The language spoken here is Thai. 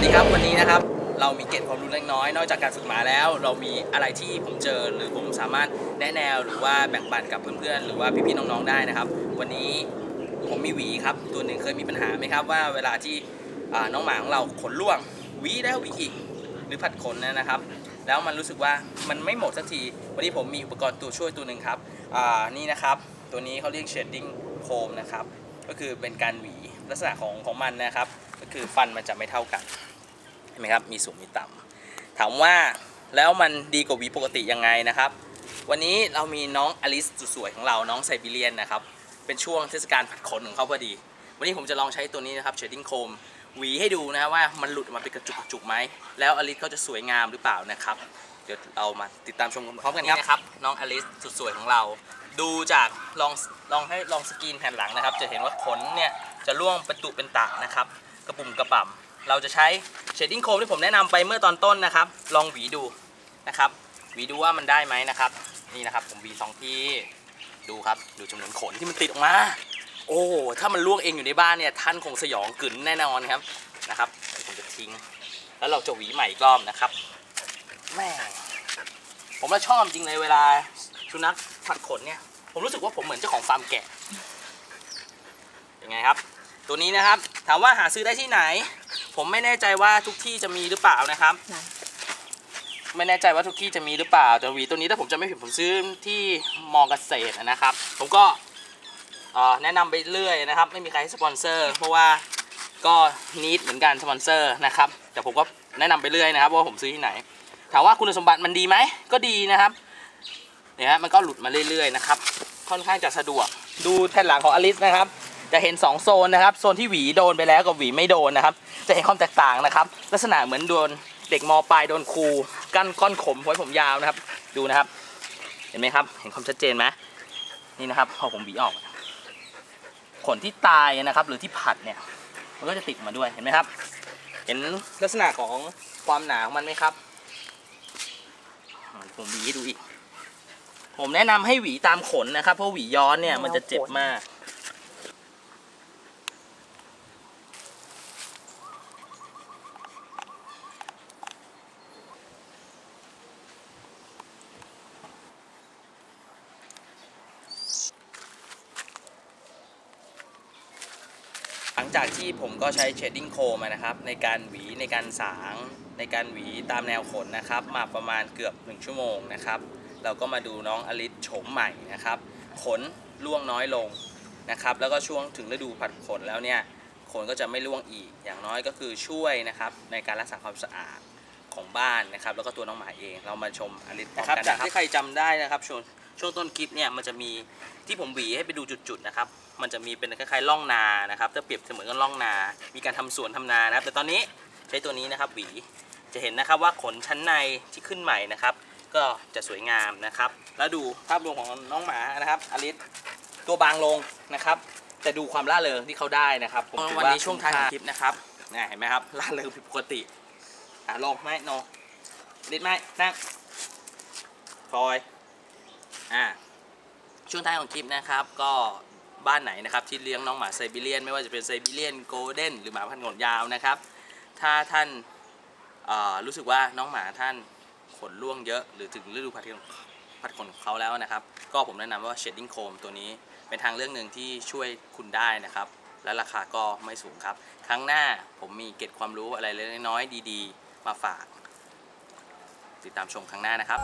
ัสดีครับวันนี้นะครับเรามีเกร็ดความรู้เล็กน้อย นอกจากการฝึกหมาแล้ว เรามีอะไรที่ผมเจอหรือผมสามารถแนะแนวหรือว่าแบ่งปันกับเพื่อนๆ หรือว่าพี่ๆน้องๆได้นะครับ วันนี้ผมมีหวีครับ ตัวหนึ่งเคยมีปัญหาไหมครับว่าเวลาที่น้องหมาของเราขนร่วงหวีแล้วหวีอีกหรือผัดขนนยนะครับ แล้วมันรู้สึกว่ามันไม่หมดสักที วันนี้ผมมีอุปกรณ์ตัวช่วยตัวหนึ่งครับนี่นะครับ ตัวนี้เขาเรียก shading comb นะครับก็คือเป็นการหวีลักษณะของของมันนะครับ ก็คือฟันมันจะไม่เท่ากัน เห็นไหมครับมีสูงมีต่ำถามว่าแล้วมันดีกว่าหวีปกติยังไงนะครับ วันนี้เรามีน้องอลิสสุดสวยของเราน้องไซบีเรียนนะครับเป็นช่วงเทศกาลผัดขนของเขาพอดี วันนี้ผมจะลองใช้ตัวนี้นะครับ shading comb หวีให้ดูนะครับว่ามันหลุดออกมาเป็นกระจุกกระจุกไหมแล้วอลิสเขาจะสวยงามหรือเปล่านะครับ เดี๋ยวเรามาติดตามชมพร้อมกันนะครับน้องอลิสสุดสวยของเราดูจากลองลองให้ลองสกรีนแผ่นหลังนะครับ จะเห็นว่าขนเนี่ยจะร่วงเป็นตุเป็นตะนะครับ กระปุ่มกระป่ำ เราจะใช้เชดดิ้งโคมที่ผมแนะนำไปเมื่อตอนต้นนะครับ ลองหวีดูนะครับหวีดูว่ามันได้ไหมนะครับ นี่นะครับผมหวีสองทีดูครับดูจำนวนขนที่มันติดออกมา โอ้ถ้ามันล่วงเองอยู่ในบ้านเนี่ยท่านคงสยองกึ๋นแน่นอนครับนะครับผมจะทิ้ง แล้วเราจะหวีใหม่อีกรอบนะครับแม่ผมละชอบจริงเลยเวลาสุนัขผัดขนเนี่ย ผมรู้สึกว่าผมเหมือนเจ้าของฟาร์มแกะยังไงครับ ตัวนี้นะครับ ถามว่าหาซื้อได้ที่ไหน ผมไม่แน่ใจว่าทุกที่จะมีหรือเปล่านะครับไหนไม่แน่ใจว่าทุกที่จะมีหรือเปล่าแต่หวีตัวนี้ถ้าผมจะไม่ผิดผมซื้อที่มอเกษตรนะครับ ผมก็เอ่อแนะนำไปเรื่อยนะครับ ไม่มีใครให้สปอนเซอร์ เพราะว่าก็นิดเหมือนกันสปอนเซอร์นะครับแต่ผมก็แนะนำไปเรื่อยนะครับว่าผมซื้อที่ไหน ถามว่าคุณสมบัติมันดีไหมก็ดีนะครับเนี่ยฮะมันก็หลุดมาเรื่อยๆนะครับค่อนข้างจะสะดวกดูแผ่นหลังของอลิสนะครับ จะเห็น 2 โซนนะครับ โซนที่หวีโดนไปแล้วกับหวีไม่โดนนะครับ จะเห็นความแตกต่างนะครับ ลักษณะเหมือนโดนเด็กมปลายโดนครูกั้นก้อนขมไว้ผมยาวนะครับ ดูนะครับ เห็นไหมครับ เห็นความชัดเจนไหมนี่นะครับพอผมหวีออก ขนที่ตายนะครับ หรือที่ผัดเนี่ย มันก็จะติดมาด้วยเห็นไหมครับ เห็นลักษณะของความหนาของมันไหมครับผมหวีดูอีก ผมแนะนำให้หวีตามขนนะครับ เพราะหวีย้อนเนี่ยมันจะเจ็บมาก หลังจากที่ผมก็ใช้เชดดิ้งโคมานะครับ ในการหวีในการสาง ในการหวีตามแนวขนนะครับ มาประมาณเกือบ 1 ชั่วโมงนะครับ เราก็มาดูน้องอลิสโฉมใหม่นะครับ ขนร่วงน้อยลงนะครับ แล้วก็ช่วงถึงฤดูผัดขนแล้วเนี่ยขนก็จะไม่ร่วงอีก อย่างน้อยก็คือช่วยนะครับในการรักษาความสะอาดของบ้านนะครับ แล้วก็ตัวน้องหมาเองเรามาชมอลิสพร้อมกันนะครับจากที่ใครจำได้นะครับช่วงช่วงต้นคลิปเนี่ยมันจะมีที่ผมหวีให้ไปดูจุดๆนะครับ มันจะมีเป็นคล้ายๆร่องนานะครับถ้าเปรียบเสมือนกับร่องนา มีการทำสวนทำนานะครับ แต่ตอนนี้ใช้ตัวนี้นะครับหวีจะเห็นนะครับว่าขนชั้นในที่ขึ้นใหม่นะครับ ก็จะสวยงามนะครับ แล้วดูภาพรวมของน้องหมานะครับอลิสตัวบางลงนะครับ แต่ดูความล่าเริงที่เขาได้นะครับผมวันนี้ช่วงท้ายของคลิปนะครับนี่เห็นไหมครับล่าเริงผิดปกติอะลงไหมโนอลิสไหมนั่งพลอยอ่าช่วงท้ายของคลิปนะครับ ก็ บ้านไหนนะครับที่เลี้ยงน้องหมาไซบีเรียน ไม่ว่าจะเป็นไซบีเรียนโกลเด้นหรือหมาพันธุ์ขนยาวนะครับ ถ้าท่านรู้สึกว่าน้องหมาท่านขนร่วงเยอะ หรือถึงฤดูผัดขนผัดขนของเขาแล้วนะครับ ก็ผมแนะนำว่า shading comb ตัวนี้เป็นทางเลือกหนึ่งที่ช่วยคุณได้นะครับ และราคาก็ไม่สูงครับ ครั้งหน้าผมมีเกร็ดความรู้อะไรเล็กน้อยดี ๆ มาฝาก ติดตามชมครั้งหน้านะครับ